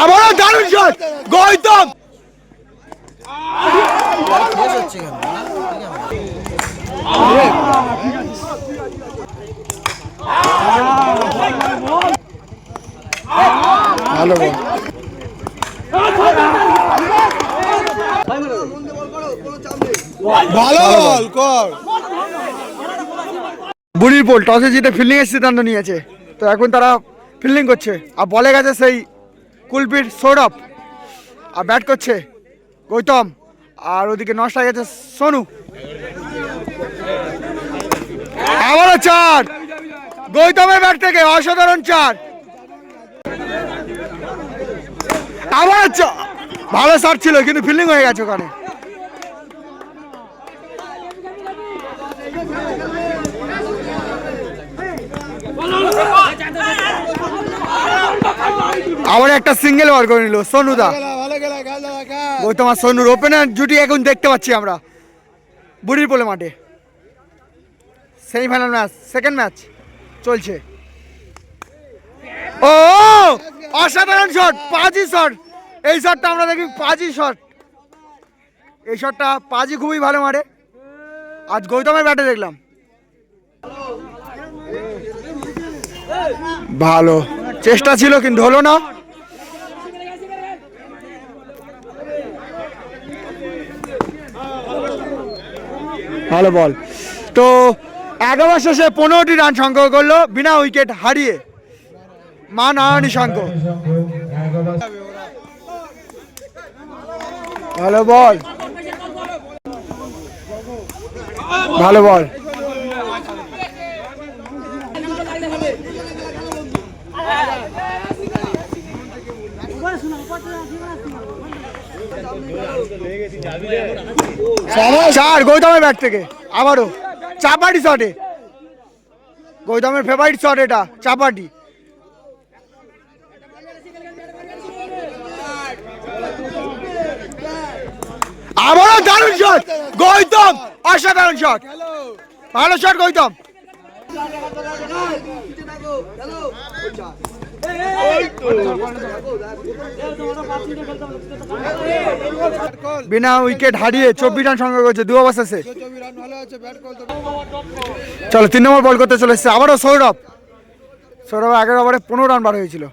আবারও দারুণ শট গৌতম! ভালো বল, কর। বুড়ির পোল টসে জিতে ফিল্ডিং এর সিদ্ধান্ত নিয়েছে। তো এখন তারা ফিল্ডিং করছে। আর বলে গেছে সেই কুলপির সৌরভ। আর ব্যাট করছে গৌতম। আর ওদিকে নষ্ট হয়ে গেছে সোনু। আবারও চার। গৌতমের ব্যাট থেকে অসাধারণ চার। আবার ভালো শট ছিল, কিন্তু ফিল্ডিং হয়ে গেছে ওখানে। আবার একটা সিঙ্গেল ওভার করে নিল, সোনুদা। গৌতম আর সোনুর ওপেনার জুটি এখন দেখতে পাচ্ছি আমরা, বুড়ির পোলে মাঠে। সেমিফাইনাল ম্যাচ সেকেন্ড ম্যাচ চলছে। ও, অসাধারণ শট পাঁচই শট এই শটটা আমরা দেখি পাঁচই শট এই শটটা পাঁচই খুবই ভালো মারে। আজ গৌতমের ব্যাটে দেখলাম। ভালো। চেষ্টা ছিল, কিন্তু হলো না। ভালো বল। তো এগারো শেষে পনেরোটি রান সংগ্রহ করল, বিনা উইকেট হারিয়ে। মা নারায়ণী শঙ্খ ভালো বল। ভালো বল। চার গৌতমের ব্যাট থেকে আবারও চাপাটি শটে গৌতমের ফেভারিট শট এটা চাপাটি আবারও দারুণ শট গৌতম অসাধারণ শট ভালো শট গৌতম বিনা উইকেট হারিয়ে চব্বিশ রান সংগ্রহ করেছে, দু ভালো আছে চলো, তিন নম্বর বল করতে চলে এসছে আবারও সৌরভ। সৌরভ আগের ওভারে পনেরো রান বার হয়েছিল।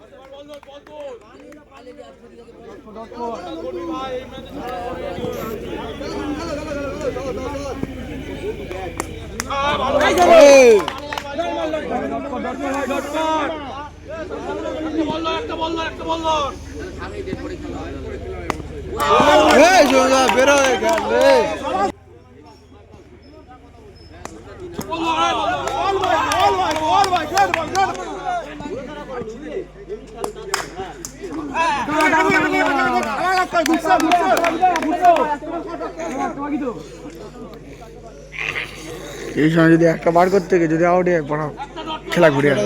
এই সময় যদি একটা বার করতে যদি আউট হয় খেলা ঘুরে গেল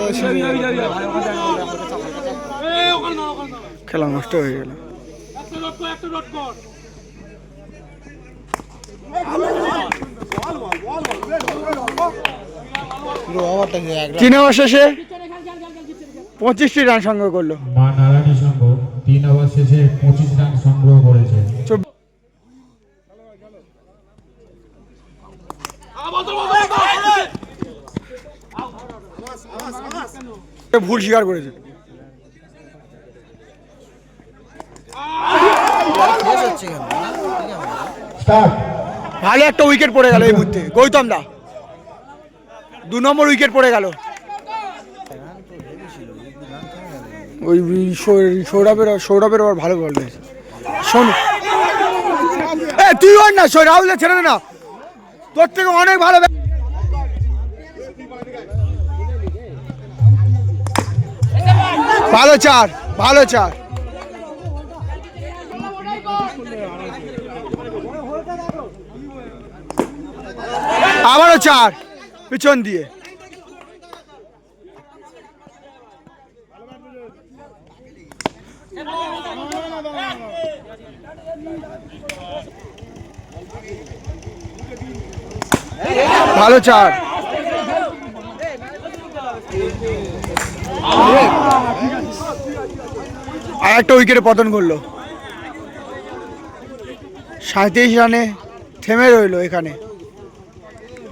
খেলা নষ্ট হয়ে গেল। তিন ওভার শেষে পঁচিশটি রান সংগ্রহ করল। মা নারায়ণী সংঘ তিন ওভার শেষে পঁচিশ রান সংগ্রহ করেছে। ভুল স্বীকার করেছে। ভালো একটা উইকেট পড়ে গেল এই মুহূর্তে। গৌতম দা দু নম্বর উইকেট পড়ে গেল। ওই সৌরভের সৌরভের আবার ভালো বল রয়েছে শোন। এ তুই ওর না রাহুল ছেড়ে দে না। তোর থেকে অনেক ভালো ভালো চার ভালো চার। চার। পিছন দিয়ে। ভালো চার। আর একটা উইকেটে পতন করল। সাঁত্রিশ রানে থেমে রইল এখানে।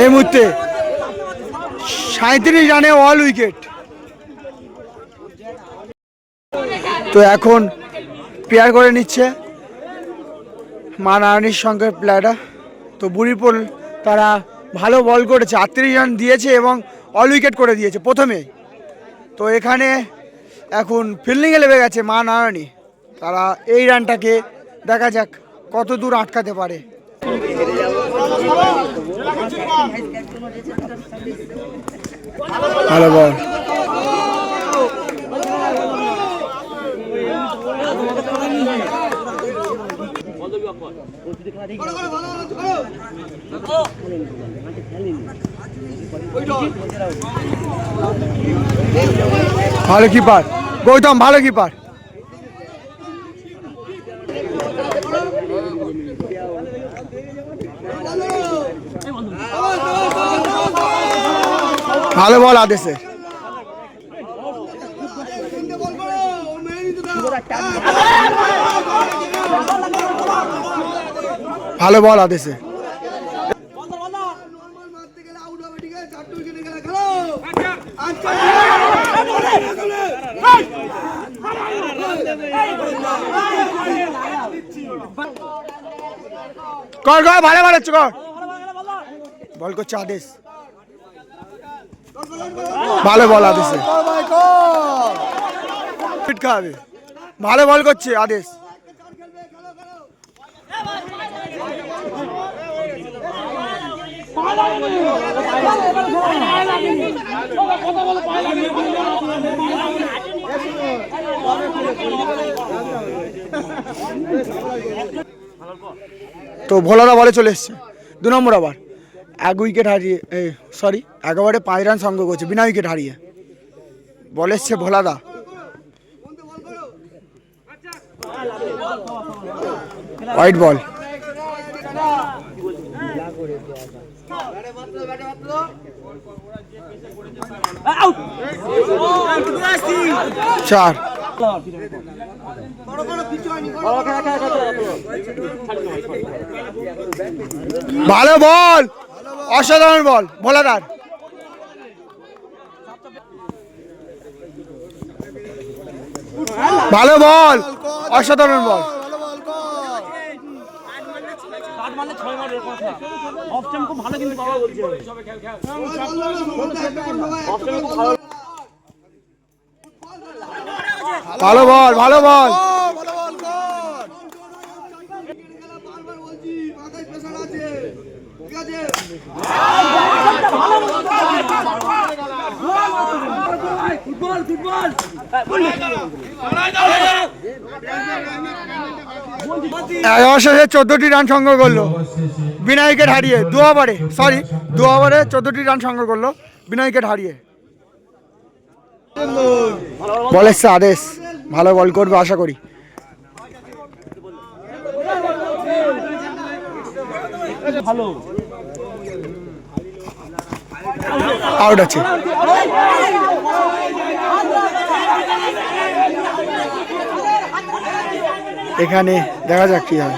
এই মুহূর্তে সাঁত্রিশ রানে অল উইকেট তো এখন পেয়ার করে নিচ্ছে মা নারায়ণীর সঙ্গে প্লেয়াররা তো বুড়িপুর তারা ভালো বল করেছে, আটত্রিশ রান দিয়েছে এবং অল উইকেট করে দিয়েছে প্রথমে। তো এখানে এখন ফিল্ডিংয়ে লেবে গেছে মা নারায়ণী তারা এই রানটাকে দেখা যাক কত দূর আটকাতে পারে। ভালো বল। ভালো কিপার গৌতম ভালো কিপার ভালো বল আদেশে। ভালো বল আদেশে। কর কর ভালো হচ্ছে কর। বল করছে আদেশ। ভালো বল আদেশ ভালো বল করছে আদেশ তো ভোলাদা বলে চলে এসছে। দু নম্বর আবার এক উইকেট হারিয়ে সরি এক ওভারে পাঁচ রান সংগ্রহ করছে বিনা উইকেট হারিয়ে। বল এসছে ভোলাদা। হোয়াইট বল চার। ভালো বল অসাধারণ বল ভোলাদার। ভালো বল অসাধারণ বল। ভালো বল ভালো আট মানে ছয় মারের কথা অফ টাইম খুব ভালো কিন্তু বাবা বলছে অফ টাইম খুব ভালো ভালো বল ভালো বল ও, ভালো বল কর ফুটবল ফুটবল। চোদ্দটি রান সংগ্রহ করল। ওভার শেষে বিনা উইকেট হারিয়ে দু ওভারে সরি দু ওভারে চোদ্দটি রান সংগ্রহ করল বিনা উইকেট হারিয়ে। বল এসছে আদেশ, ভালো বল করবে আশা করি। আউট আছে। এখানে দেখা যাক কি হয়।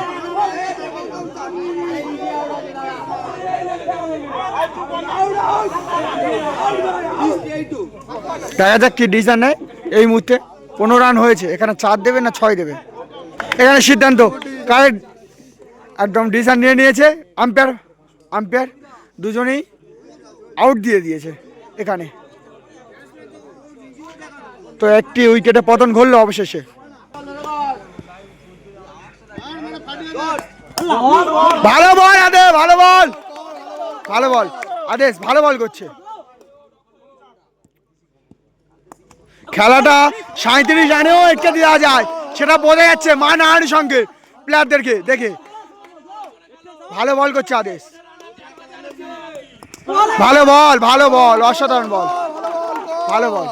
দেখা যাক কি ডিসিশন নেয় এই মুহূর্তে। পনেরো রান হয়েছে, এখানে চার দেবে না ছয় দেবে? এখানে সিদ্ধান্ত কারেক্ট একদম ডিসিশন নিয়ে নিয়েছে আম্পায়ার আম্পায়ার দুজনেই আউট দিয়ে দিয়েছে এখানে। তো একটি উইকেটে পতন ঘটলো অবশেষে। ভালো বল, আদেশ, ভালো বল। ভালো বল, আদেশ, ভালো বল করছে। খেলাটা সাঁত্রিশ রানেও এটকে দেওয়া যায়। সেটা বোঝা যাচ্ছে মা নাহার সঙ্গে প্লেয়ারদেরকে। দেখে। ভালো বল করছে আদেশ। ভালো বল ভালো বল, অসাধারণ বল। ভালো বল।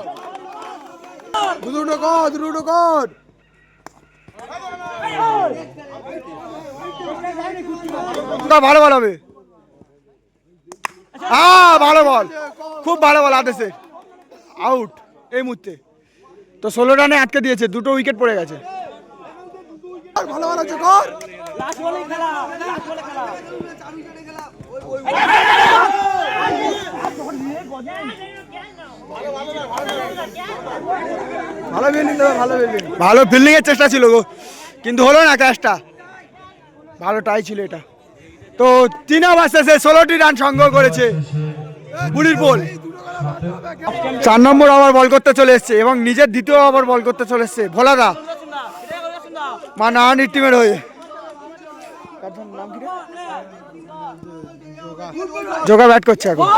দুটো কর দুটো কর। ভালো বল হবে হ্যাঁ ভালো বল। খুব ভালো বল আদেশের আউট এই মুহূর্তে। তো ষোলো রানে আটকে দিয়েছে দুটো উইকেট পড়ে গেছে। ভালো ভালো ভালো ফিল্ডিং ভালো ফিল্ডিং ভালো ফিল্ডিং এর চেষ্টা ছিল গো কিন্তু হলো না ক্যাচটা ভালো টাই ছিল এটা। তো তিন শেষে ষোলোটি রান সংগ্রহ করেছে বুড়ির বল। চার নম্বর ওভার বল করতে চলে এসছে এবং নিজের দ্বিতীয় ওভার বল করতে চলে এসছে ভোলাদা। মা টিমের হয়ে। যোগা ব্যাট করছে এখন।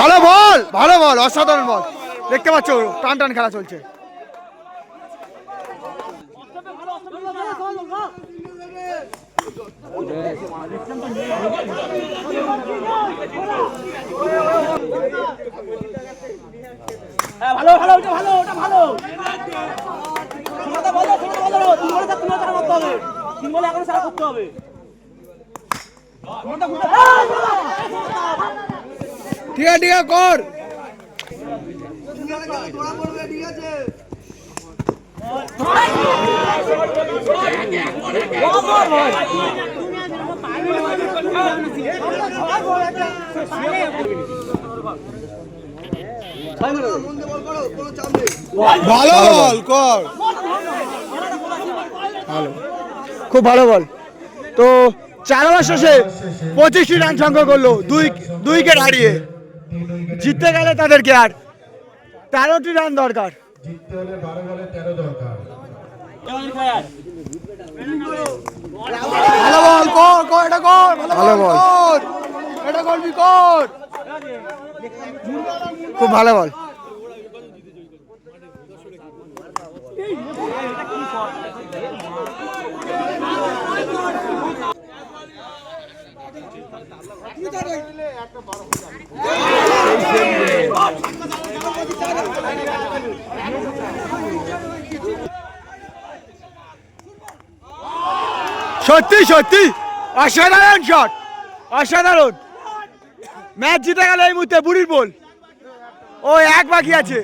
ভালো বল ভালো বল অসাধারণ বল দেখতে পাচ্ছ টান টান খেলা চলছে। ভালো ভালো ওটা ভালো ওটা ভালো। সীমাটা বলো সীমাটা বলো তিন বলে তিন বলে করতে হবে। তিন বলে এখনও সারা করতে হবে। সীমাটা ঘুরতে- ঠিক আছে ঠিক আছে কর। ভালো বল কর। খুব ভালো বল। তো চার ওভার শেষে পঁচিশটি রান সংগ্রহ করল দুই দুই উইকেট হারিয়ে। জিততে গেলে তাদেরকে আর তেরোটি রান দরকার। ভালো বল কর কর এটা কর ভালো বল। কর। এটা করবি কর। খুব ভালো বল। সত্যি সত্যি। অসাধারণ শট অসাধারণ। ম্যাচ জিতে গেল এই মুহূর্তে বুড়ির বল। ও এক বাকি আছে।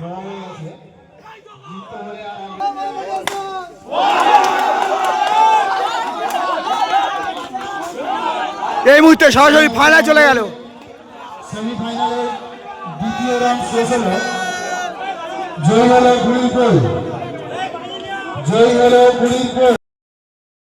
এই মুহূর্তে সরাসরি ফাইনাল চলে গেল। সেমিফাইনালের দ্বিতীয় রাউন্ড শেষ হলো। জয় হলো গুলির জয় হলো গুলির